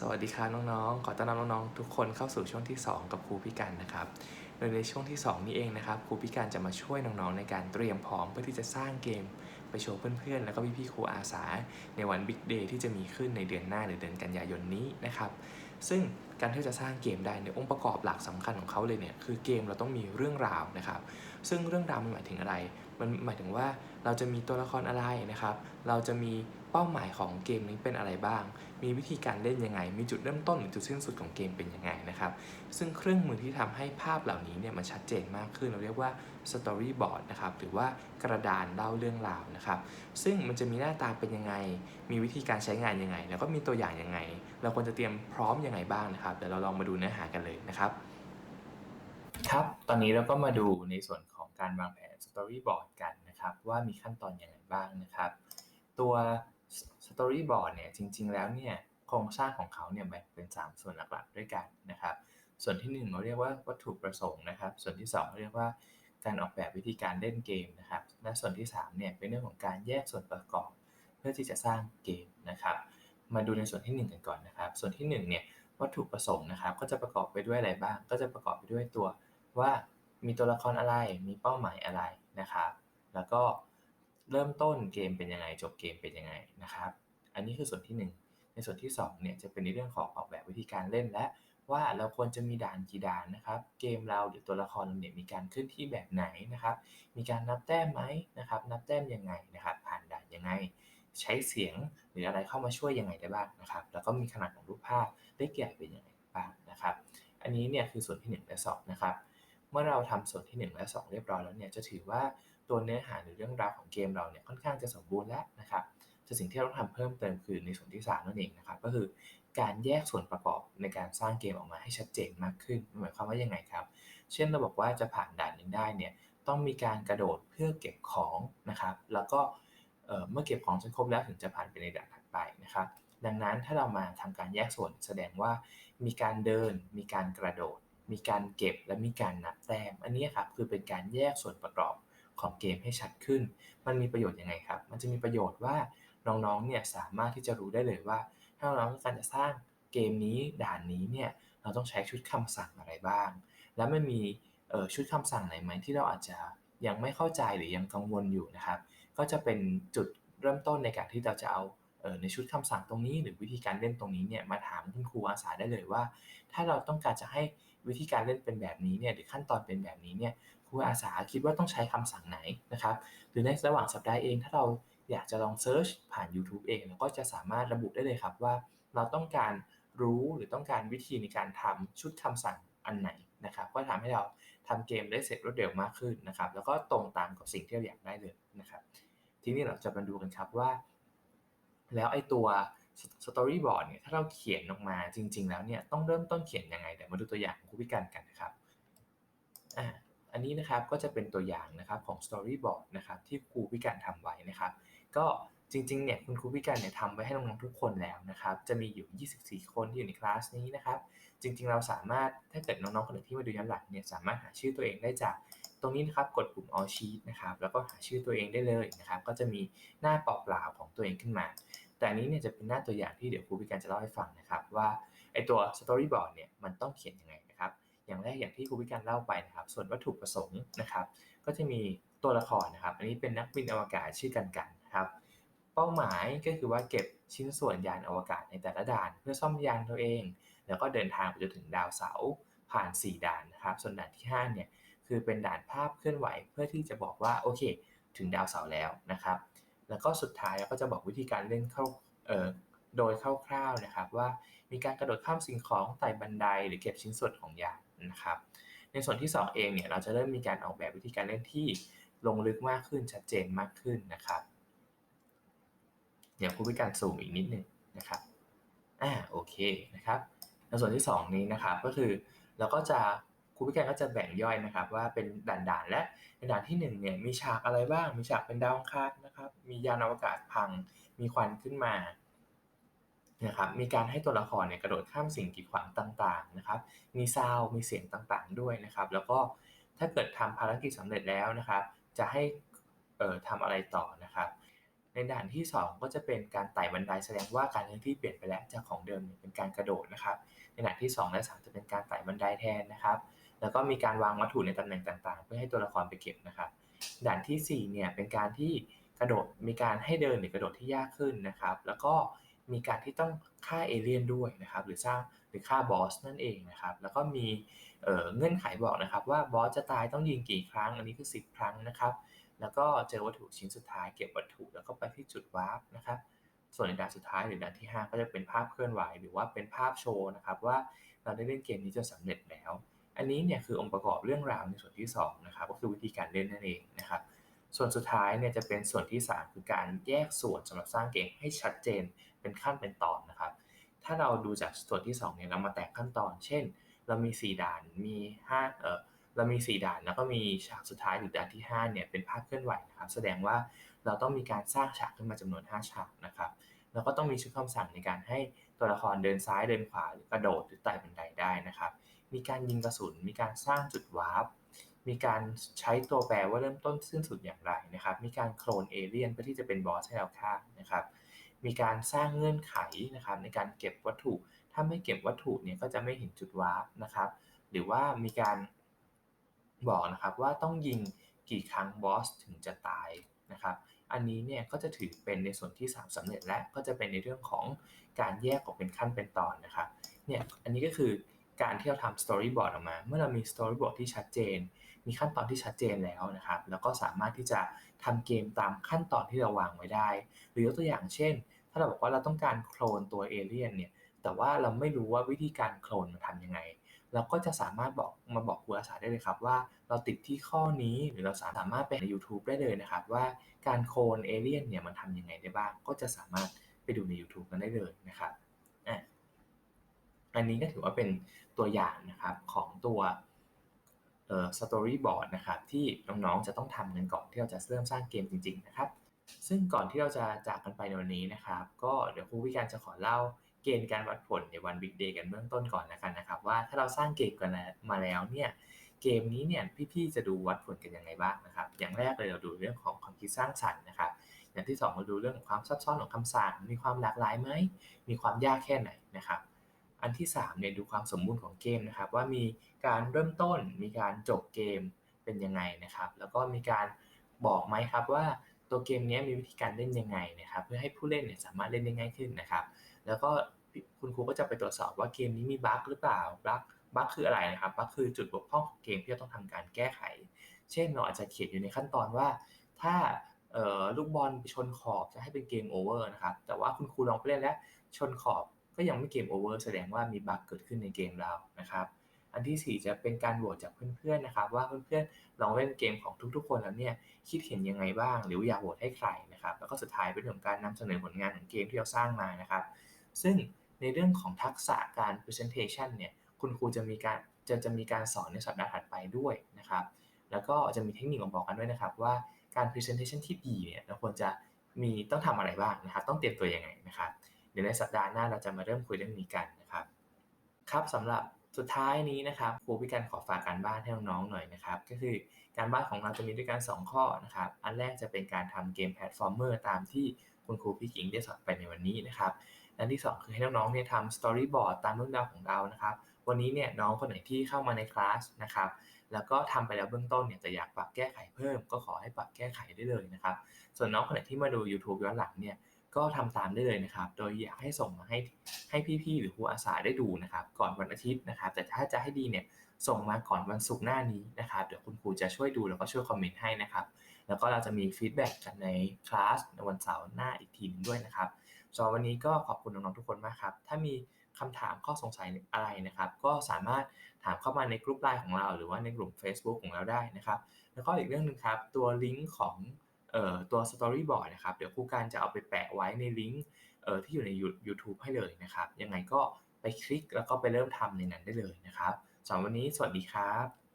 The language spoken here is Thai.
สวัสดีครับน้องๆ ขอต้อนรับน้องๆ ทุกคนเข้าสู่ช่วงที่ 2 กับครูพิการนะครับ โดยในช่วงที่ 2 นี้เองนะครับครูพิการจะมาช่วยน้องๆ ในการเตรียมพร้อมเพื่อที่จะสร้างเกม ไปโชว์เพื่อนๆ แล้วก็พี่ๆ ครูอาสา ในวันบิ๊กเดย์ที่จะมีขึ้นในเดือนหน้าหรือเดือนกันยายนนี้นะครับ ซึ่งการที่จะสร้างเกมได้ในองค์ประกอบหลักสำคัญของเขาเลยเนี่ยคือเกมเราต้องมีเรื่องราวนะครับ ซึ่งเรื่องราวมันหมายถึงอะไร มันหมายถึงว่าเราจะมีตัวละครอะไรนะครับ เราจะมีเป้าหมายของเกมนี้เป็นอะไรบ้าง มีวิธีการเล่นยังไง มีจุดเริ่มต้นหรือจุดสิ้นสุดของเกมเป็นยังไงนะครับ ซึ่งเครื่องมือที่ทำให้ภาพเหล่านี้เนี่ยมันชัดเจนมากขึ้นเราเรียกว่า storyboard นะครับหรือว่ากระดานเล่าเรื่องราวนะครับ ซึ่งมันจะมีหน้าตาเป็นยังไง มีวิธีการใช้งานยังไง แล้วก็มีตัวอย่างยังไง เราควรจะเตรียมพร้อมยังไงบ้างนะครับเดี๋ยวเราลองมาดูเนื้อหากันเลยนะครับ ครับ ตอนนี้เราก็มาดูในส่วนของการวางแผน storyboard กันนะครับ ว่ามีขั้นตอนอย่างไรบ้างนะครับ ตัว storyboard เนี่ยจริง ๆ แล้วเนี่ยโครงสร้างของเขาเนี่ยแบ่งเป็น 3 ส่วนหลักๆด้วยกันนะครับ ส่วนที่ 1 เราเรียกว่าวัตถุประสงค์นะครับ ส่วนที่2เราเรียกว่าการออกแบบวิธีการเล่นเกมนะครับ และส่วนที่3เนี่ยเป็นเรื่องของการแยกส่วนประกอบ เพื่อที่จะสร้างเกมนะครับ มาดูในส่วนที่ 1 กันก่อนนะครับ ส่วนที่1เนี่ย วัตถุประสงค์นะครับ ก็จะประกอบไปด้วยอะไรบ้าง ก็จะประกอบไปด้วยตัวว่ามีตัวละครอะไร มีเป้าหมายอะไรนะครับ แล้วก็เริ่มต้นเกมเป็นยังไง จบเกมเป็นยังไงนะครับ อันนี้คือส่วนที่ 1 ในส่วนที่2เนี่ยจะเป็นในเรื่องของออกแบบวิธีการเล่นและว่าเราควรจะมีด่านกี่ด่านนะครับ เกมเราหรือตัวละครเราเนี่ยมีการเคลื่อนที่แบบไหนนะครับ มีการนับแต้มไหมนะครับ นับแต้มยังไงนะครับ ผ่านด่านยังไง ใช้เสียงหรืออะไรเข้ามาช่วยยังไงได้บ้างนะครับ แล้วก็มีขนาดของรูปภาพได้แก่เป็นยังไงบ้างนะครับ อันนี้เนี่ยคือส่วนที่ 1 และ2นะครับ เมื่อเราทำส่วนที่ 1 และ 2 เรียบร้อยแล้วเนี่ยจะถือว่าตัวเนื้อหาหรือเรื่องราวของเกมเราเนี่ยค่อนข้างจะสมบูรณ์แล้วนะครับแต่สิ่งที่เราต้องทำเพิ่มเติมคือในส่วนที่ 3 นั่นเองนะครับ ก็คือการแยกส่วนประกอบในการสร้างเกมออกมาให้ชัดเจนมากขึ้นหมายความว่ายังไงครับ เช่นเราบอกว่าจะผ่านด่านหนึ่งได้เนี่ยต้องมีการกระโดดเพื่อเก็บของนะครับ แล้วก็ เมื่อเก็บของจนครบแล้วถึงจะผ่านไปในด่านถัดไปนะครับ ดังนั้นถ้าเรามาทำการแยกส่วนแสดงว่ามีการเดิน มีการกระโดด มีการเก็บและมีการนับแต้ม อันนี้ครับคือเป็นการแยกส่วนประกอบของเกมให้ชัดขึ้น มันมีประโยชน์ยังไงครับ มันจะมีประโยชน์ว่าน้องๆเนี่ยสามารถที่จะรู้ได้เลยว่า ถ้าน้องต้องการจะสร้างเกมนี้ด่านนี้เนี่ยเราต้องใช้ชุดคำสั่งอะไรบ้าง แล้วมันมีชุดคำสั่งไหนไหมที่เราอาจจะยังไม่เข้าใจหรือยังกังวลอยู่นะครับ ก็จะเป็นจุดเริ่มต้นในการที่เราจะเอาในชุดคำสั่งตรงนี้หรือวิธีการเล่นตรงนี้เนี่ยมาถามคุณครูอาสาได้เลยว่า ถ้าเราต้องการจะให้วิธีการเล่นเป็นแบบนี้เนี่ยหรือขั้นตอนเป็นแบบนี้เนี่ยครูอาสาคิดว่าต้องใช้คำสั่งไหนนะครับหรือในระหว่างสัปดาห์เองถ้าเราอยากจะลองเซิร์ชผ่าน YouTube เองเราก็จะสามารถระบุได้เลยครับว่า เราต้องการรู้หรือต้องการวิธีในการทำชุดคำสั่งอันไหนนะครับก็ทำให้เราทำเกมได้เสร็จรวดเร็วมากขึ้นนะครับ แล้วก็ตรงตามกับสิ่งที่เราอยากได้เลยนะครับ ทีนี้เราจะมาดูกันครับว่า แล้วไอ้ตัว storyboard เนี่ยถ้าเราเขียนออกมาจริง ๆ แล้วเนี่ยต้องเริ่มต้นเขียนยังไงเดี๋ยวมาดูตัวอย่างของครูพิการกันนะครับอ่าอันนี้นะครับก็จะเป็นตัวอย่างนะครับของ storyboard นะครับที่ครูพิการทำไว้นะครับ ก็จริงๆเนี่ยคุณครูพิการเนี่ยทำไว้ให้น้องๆทุกคนแล้วนะครับ จะมีอยู่ 24 คนที่อยู่ในคลาสนี้นะครับ จริงๆเราสามารถถ้าเกิดน้องๆคนไหนที่มาดูย้อนหลังเนี่ยสามารถหาชื่อตัวเองได้จาก ตรงนี้นะครับกดปุ่ม all sheet นะครับแล้วก็หาชื่อตัวเองได้เลยนะครับก็จะมีหน้าเปล่าๆของตัวเองขึ้นมา แต่นนี้เนี่ยจะเป็นหน้าตัวอย่างที่เดี๋ยวครูพิการจะเล่าให้ฟังนะครับว่าไอตัว storyboard เนี่ยมันต้องเขียนยังไงนะครับอย่างแรกอย่างที่ครูพิการเล่าไปนะครับ ส่วนวัตถุประสงค์นะครับก็จะมีตัวละครนะครับ อันนี้เป็นนักบินอวกาศชื่อกันกันนะครับเป้าหมายก็คือว่าเก็บชิ้นส่วนยานอวกาศในแต่ละด่าน เพื่อซ่อมยานตัวเอง แล้วก็เดินทางไปจนถึงดาวเสาร์ผ่าน 4 ด่านนะครับ ส่วนด่านที่ 5 เนี่ย คือเป็นด่านภาพเคลื่อนไหวเพื่อที่จะบอกว่าโอเค ถึงดาวเสาร์แล้วนะครับ แล้วก็สุดท้ายเราก็จะบอกวิธีการเล่นเข้าโดยคร่าวๆนะครับ ว่ามีการกระโดดข้ามสิ่งของไต่บันไดหรือเก็บชิ้นส่วนของยานนะครับ ในส่วนที่ 2 เองเนี่ยเราจะเริ่มมีการออกแบบวิธีการเล่นที่ลงลึกมากขึ้นชัดเจนมากขึ้นนะครับ เดี๋ยวครูพิการสูงอีกนิดนึงนะครับอ่าโอเคนะครับในส่วนที่ 2 นี้นะครับก็คือเราก็จะ ครูพิการก็จะแบ่งย่อยนะครับว่าเป็นด่านๆ และในด่านที่1เนี่ยมีฉากอะไรบ้าง มีฉากเป็นดาวอังคารนะครับ มียานอวกาศพัง มีควันขึ้นมานะครับ มีการให้ตัวละครเนี่ยกระโดดข้ามสิ่งกีดขวางต่างๆนะครับ มีซาวมีเสียงต่างๆด้วยนะครับ แล้วก็ถ้าเกิดทำภารกิจสำเร็จแล้วนะครับ จะให้เอ่อทำอะไรต่อนะครับในในด่านที่ 2 ก็จะเป็นการไต่บันไดแสดงว่าการเคลื่อนที่เปลี่ยนไปแล้วจากของเดิมเป็นการกระโดดนะครับ ในด่านที่ 2 และ 3 จะเป็นการไต่บันไดแทนนะครับ แล้วก็มีการวางวัตถุในตำแหน่งต่างๆ เพื่อให้ตัวละครไปเก็บนะครับ ด่านที่4เนี่ยเป็นการที่กระโดดมีการให้เดินหรือกระโดดที่ยากขึ้นนะครับ แล้วก็มีการที่ต้องฆ่าเอเลี่ยนด้วยนะครับ หรือสร้างหรือฆ่าบอสนั่นเองนะครับ แล้วก็มีเเงื่อนไขบอกนะครับ ว่าบอสจะตายต้องยิงกี่ครั้ง อันนี้คือ 10 ครั้งนะครับ แล้วก็เจอวัตถุชิ้นสุดท้ายเก็บวัตถุแล้วก็ไปที่จุดวาร์ปนะครับส่วนในด่านสุดท้ายหรือด่านที่ 5 ก็จะเป็นภาพเคลื่อนไหว หรือว่าเป็นภาพโชว์นะครับ ว่าเราได้เล่นเกมนี้จนสำเร็จแล้ว อันนี้เนี่ยคือองค์ประกอบเรื่องราวในส่วนที่2นะครับก็คือวิธีการเล่นนั่นเองนะครับ ส่วนสุดท้ายเนี่ยจะเป็นส่วนที่ 3 คือการแยกส่วนสำหรับสร้างเกมให้ชัดเจนเป็นขั้นเป็นตอนนะครับ ถ้าเราดูจากส่วนที่2เนี่ยเรามาแตกขั้นตอน เช่น เรามี 4 ด่านมี5เออเรามี 4 ด่านแล้วก็มีฉากสุดท้ายหรือด่านที่5เนี่ยเป็นภาพเคลื่อนไหวนะครับ แสดงว่าเราต้องมีการสร้างฉากขึ้นมาจำนวน 5 ฉากนะครับแล้วก็ต้องมีชุดคำสั่งในการให้ตัวละครเดินซ้ายเดินขวาหรือกระโดดหรือไต่บันไดได้นะครับ มีการยิงกระสุน มีการสร้างจุดวาร์ป มีการใช้ตัวแปรว่าเริ่มต้นสิ้นสุดอย่างไรนะครับ มีการโคลนเอเลี่ยนเพื่อที่จะเป็นบอสให้เราฆ่านะครับ มีการสร้างเงื่อนไขนะครับในการเก็บวัตถุ ถ้าไม่เก็บวัตถุเนี่ยก็จะไม่เห็นจุดวาร์ปนะครับ หรือว่ามีการบอกนะครับว่าต้องยิงกี่ครั้งบอสถึงจะตายนะครับ อันนี้เนี่ยก็จะถือเป็นในส่วนที่ 3สำเร็จและก็จะเป็นในเรื่องของการแยกออกเป็นขั้นเป็นตอนนะครับ เนี่ย อันนี้ก็คือ การที่เราทำสตอรี่บอร์ดออกมา เมื่อเรามีสตอรี่บอร์ดที่ชัดเจน มีขั้นตอนที่ชัดเจนแล้วนะครับ แล้วก็สามารถที่จะทำเกมตามขั้นตอนที่เราวางไว้ได้ หรือยกตัวอย่างเช่น ถ้าเราบอกว่าเราต้องการโคลนตัวเอเลี่ยนเนี่ย แต่ว่าเราไม่รู้ว่าวิธีการโคลนมันทำยังไง เราก็จะสามารถบอกมาบอกครูอาสาได้เลยครับว่าเราติดที่ข้อนี้หรือเราสามารถไปใน YouTube ได้เลยนะครับว่าการโคลนเอเลี่ยนเนี่ยมันทำยังไงได้บ้าง ก็จะสามารถไปดูใน YouTube กันได้เลยนะครับ อันนี้ก็ถือว่าเป็นตัวอย่างนะครับของตัวเอ่อสตอรี่บอร์ดนะครับที่น้องๆจะต้องทำกันก่อนที่เราจะเริ่มสร้างเกมจริง ๆ นะครับ ซึ่งก่อนที่เราจะจากกันไปในวันนี้นะครับ ก็เดี๋ยวครูวิการจะขอเล่าเกณฑ์การวัดผลในวันบิ๊กเดย์กันเบื้องต้นก่อนแล้วกันนะครับ ว่าถ้าเราสร้างเกมกันมาแล้วเนี่ยเกมนี้เนี่ยพี่ๆจะดูวัดผลกันยังไงบ้างนะครับ อย่างแรกเลยเราดูเรื่องของความคิดสร้างสรรค์นะครับ อย่างที่2เราดูเรื่องของความซับซ้อนของคำสั่งมีความหลากหลายไหมมีความยากแค่ไหนนะครับ อันที่3เนี่ยดูความสมบูรณ์ของเกมนะครับ ว่ามีการเริ่มต้นมีการจบเกมเป็นยังไงนะครับ แล้วก็มีการบอกไหมครับว่าตัวเกมนี้มีวิธีการเล่นยังไงนะครับ เพื่อให้ผู้เล่นเนี่ยสามารถเล่นได้ง่ายขึ้นนะครับ แล้วก็คุณครูก็จะไปตรวจสอบว่าเกมนี้มีบั๊กหรือเปล่าบั๊กบั๊กคืออะไรนะครับบั๊กคือจุดบกพร่องของเกมที่เราต้องทำการแก้ไข เช่นเราอาจจะเขียนอยู่ในขั้นตอนว่า ถ้าลูกบอลไปชนขอบจะให้เป็นเกมโอเวอร์นะครับแต่ว่าคุณครูลองไปเล่นแล้วชนขอบ ก็ยังไม่เกมโอเวอร์แสดงว่ามีบั๊กเกิดขึ้นในเกมเรานะครับอันที่ 4 จะเป็นการโหวตจากเพื่อนๆนะครับ ว่าเพื่อนๆลองเล่นเกมของทุกๆ คนแล้วเนี่ยคิดเห็นยังไงบ้าง หรืออยากโหวตให้ใครนะครับแล้วก็สุดท้ายเป็นเรื่องการนำเสนอผลงานของเกมที่เราสร้างมานะครับ ซึ่งในเรื่องของทักษะการ presentation เนี่ยคุณครูจะมีการจะจะมีการสอนในสัปดาห์ถัดไปด้วยนะครับ แล้วก็จะมีเทคนิคบอกกันด้วยนะครับ ว่าการ presentation ที่ดีเนี่ยเราควรจะมีต้องทำอะไรบ้างนะครับ ต้องเตรียมตัวยังไงนะครับ ดี๋ยวในสัปดาห์หน้าเราจะมาเริ่มคุยเรื่องนี้กันนะครับ ครับสำหรับสุดท้ายนี้นะครับครูพิการขอฝากการบ้านให้น้องๆหน่อยนะครับ ก็คือการบ้านของเราจะมีด้วยกัน2ข้อนะครับ อันแรกจะเป็นการทำเกมแพลตฟอร์มเมอร์ตามที่คุณครูพี่กิงได้สอนไปในวันนี้นะครับอันที่ 2 คือให้น้องๆเนี่ยทำสตอรี่บอร์ดตามเรื่องราวของเรานะครับ วันนี้เนี่ยน้องคนไหนที่เข้ามาในคลาสนะครับแล้วก็ทำไปแล้วเบื้องต้นเนี่ยจะอยากปรับแก้ไขเพิ่ม ก็ขอให้ปรับแก้ไขได้เลยนะครับ ส่วนน้องคนไหนที่มาดู YouTube ย้อนหลังเนี่ย ก็ทำตามได้เลยนะครับ โดยอยากให้ส่งมาให้ให้พี่ๆหรือครูอาสาได้ดูนะครับ ก่อนวันอาทิตย์นะครับ แต่ถ้าจะให้ดีเนี่ยส่งมาก่อนวันศุกร์หน้านี้นะครับ เดี๋ยวคุณครูจะช่วยดูแล้วก็ช่วยคอมเมนต์ให้นะครับ แล้วก็เราจะมีฟีดแบ็กกันในคลาสในวันเสาร์หน้าอีกทีนึงด้วยนะครับสำหรับวันนี้ก็ขอบคุณน้องๆทุกคนมากครับ ถ้ามีคำถามข้อสงสัยอะไรนะครับ ก็สามารถถามเข้ามาในกลุ่มไลน์ของเรา หรือว่าในกลุ่ม Facebook ของเราได้นะครับ แล้วก็อีกเรื่องหนึ่งครับ ตัวลิงก์ของ ตัว Storyboard นะครับ เดี๋ยวครูการจะเอาไปแปะไว้ในลิงก์ที่อยู่ใน YouTube ให้เลยนะครับ ยังไงก็ไปคลิกแล้วก็ไปเริ่มทำในนั้นได้เลยนะครับสำหรับวันนี้สวัสดีครับ